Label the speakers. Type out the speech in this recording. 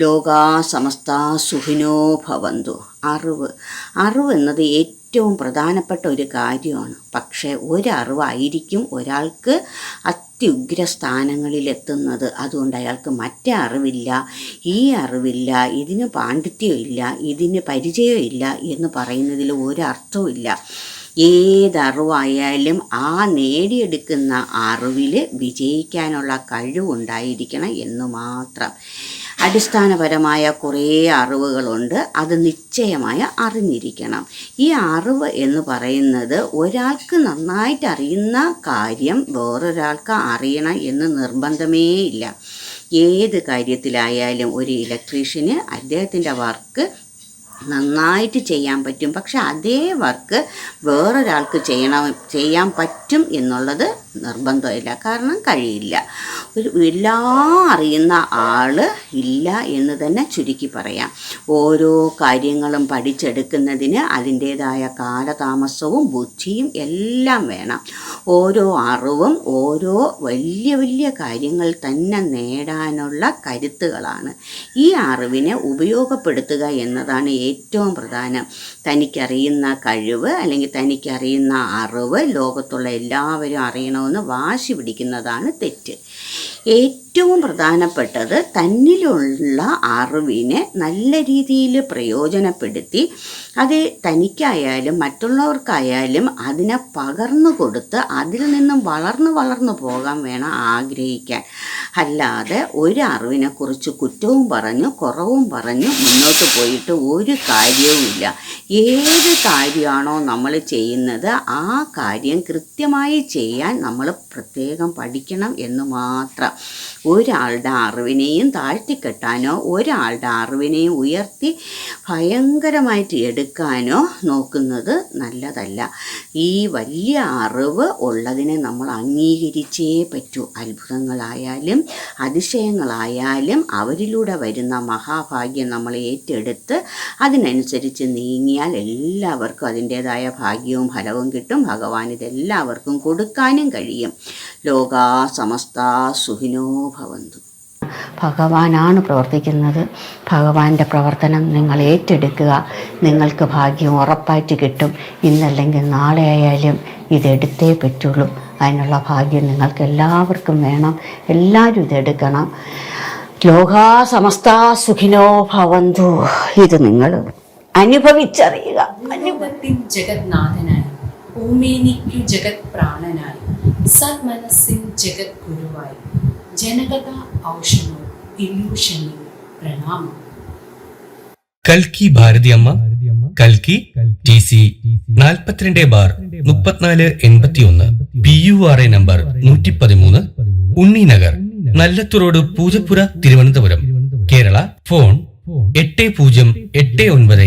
Speaker 1: ലോകാ സമസ്ത സുഖിനോ ഭവന്തു. അറിവ്. അറിവ് എന്നത് ഏറ്റവും പ്രധാനപ്പെട്ട ഒരു കാര്യമാണ്. പക്ഷേ ഒരറിവായിരിക്കും ഒരാൾക്ക് അത്യുഗ്ര സ്ഥാനങ്ങളിലെത്തുന്നത്. അതുകൊണ്ട് അയാൾക്ക് മറ്റേ അറിവില്ല ഈ അറിവില്ല ഇതിന് പാണ്ഡിത്യമില്ല ഇതിന് പരിചയമില്ല എന്ന് പറയുന്നതിൽ ഒരർത്ഥവും ഇല്ല. ഏതറിവായാലും ആ നേടിയെടുക്കുന്ന അറിവിൽ വിജയിക്കാനുള്ള കഴിവുണ്ടായിരിക്കണം എന്ന് മാത്രം. അടിസ്ഥാനപരമായ കുറേ അറിവുകളുണ്ട്. അത് നിശ്ചയമായ അറിഞ്ഞിരിക്കണം. ഈ അറിവ് എന്ന് പറയുന്നത് ഒരാൾക്ക് നന്നായിട്ട് അറിയുന്ന കാര്യം വേറൊരാൾക്ക് അറിയണം എന്ന് നിർബന്ധമേ ഇല്ല. ഏത് കാര്യത്തിലായാലും ഒരു ഇലക്ട്രീഷ്യന് അദ്ദേഹത്തിന്റെ വർക്ക് നന്നായിട്ട് ചെയ്യാൻ പറ്റും. പക്ഷെ അതേ വർക്ക് വേറൊരാൾക്ക് ചെയ്യണം ചെയ്യാൻ പറ്റും എന്നുള്ളത് നിർബന്ധമില്ല. കാരണം കഴിയില്ല. ഒരു എല്ലാം അറിയുന്ന ആൾ ഇല്ല എന്ന് തന്നെ ചുരുക്കി പറയാം. ഓരോ കാര്യങ്ങളും പഠിച്ചെടുക്കുന്നതിന് അതിന്റേതായ കാലതാമസവും ബുദ്ധിയും എല്ലാം വേണം. ഓരോ അറിവും ഓരോ വലിയ വലിയ കാര്യങ്ങൾ തന്നെ നേടാനുള്ള കരുത്തുകളാണ്. ഈ അറിവിനെ ഉപയോഗപ്പെടുത്തുക എന്നതാണ് ഏറ്റവും പ്രധാനം. തനിക്കറിയുന്ന കഴിവ് അല്ലെങ്കിൽ തനിക്കറിയുന്ന അറിവ് ലോകത്തുള്ള എല്ലാവരും അറിയണമെന്ന് വാശി പിടിക്കുന്നതാണ് തെറ്റ്. ഏറ്റവും പ്രധാനപ്പെട്ടത് തന്നിലുള്ള അറിവിനെ നല്ല രീതിയിൽ പ്രയോജനപ്പെടുത്തി അത് തനിക്കായാലും മറ്റുള്ളവർക്കായാലും അതിനെ പകർന്നു കൊടുത്ത് അതിൽ നിന്നും വളർന്നു വളർന്നു പോകാൻ വേണം ആഗ്രഹിക്കാൻ. അല്ലാതെ ഒരു അറിവിനെക്കുറിച്ച് കുറ്റവും പറഞ്ഞു കുറവും പറഞ്ഞു മുന്നോട്ട് പോയിട്ട് ഒരു കാര്യവുമില്ല. ഏത് കാര്യമാണോ നമ്മൾ ചെയ്യുന്നത് ആ കാര്യം കൃത്യമായി ചെയ്യാൻ നമ്മൾ പ്രത്യേകം പഠിക്കണം എന്ന് മാത്രം. ഒരാളുടെ അറിവിനെയും താഴ്ത്തിക്കെട്ടാനോ ഒരാളുടെ അറിവിനെയും ഉയർത്തി ഭയങ്കരമായിട്ട് എടുക്കാനോ നോക്കുന്നത് നല്ലതല്ല. ഈ വലിയ അറിവ് ഉള്ളതിനെ നമ്മൾ അംഗീകരിച്ചേ പറ്റൂ. അത്ഭുതങ്ങളായാലും അതിശയങ്ങളായാലും അവരിലൂടെ വരുന്ന മഹാഭാഗ്യം നമ്മൾ ഏറ്റെടുത്ത് അതിനനുസരിച്ച് നീങ്ങിയാൽ എല്ലാവർക്കും അതിന്റേതായ ഭാഗ്യവും ഫലവും കിട്ടും. ഭഗവാൻ ഇതെല്ലാവർക്കും കൊടുക്കാനും കഴിയും. ലോകാ സമസ്ത സുഖിനോ ഭവന്തു. ഭഗവാനാണ് പ്രവർത്തിക്കുന്നത്. ഭഗവാന്റെ പ്രവർത്തനം നിങ്ങൾ ഏറ്റെടുക്കുക. നിങ്ങൾക്ക് ഭാഗ്യം ഉറപ്പായിട്ട് കിട്ടും. ഇന്നല്ലെങ്കിൽ നാളെ ആയാലും ഇതെടുത്തേ പറ്റുള്ളൂ. അതിനുള്ള ഭാഗ്യം നിങ്ങൾക്ക് എല്ലാവർക്കും വേണം. എല്ലാവരും ഇതെടുക്കണം. ലോകാ സമസ്ത സുഖിനോ ഭവന്തു. ഇത് നിങ്ങൾ അനുഭവിച്ചറിയുക.
Speaker 2: ലോകത്തിൻ ജഗത്നാഥനായി ഭൂമേനിക്കു ജഗത് പ്രാണനായി സന്മനസ്സിൻ ജഗത് ഗുരുവായി ജനകഥ ഔഷധം ഇല്യൂഷനിൽ പ്രണാമം.
Speaker 3: കൽക്കി ഭാരതിയമ്മ കൽക്കി ടി സി നാൽപ്പത്തിരണ്ട് ബാർ മുപ്പത്തിനാല് എൺപത്തിയൊന്ന് P U R A number നൂറ്റി പതിമൂന്ന് ഉണ്ണിനഗർ നഗർ നല്ലത്തുറോഡ് പൂജപ്പുര തിരുവനന്തപുരം കേരള ഫോൺ എട്ട് പൂജ്യം എട്ട് ഒൻപത്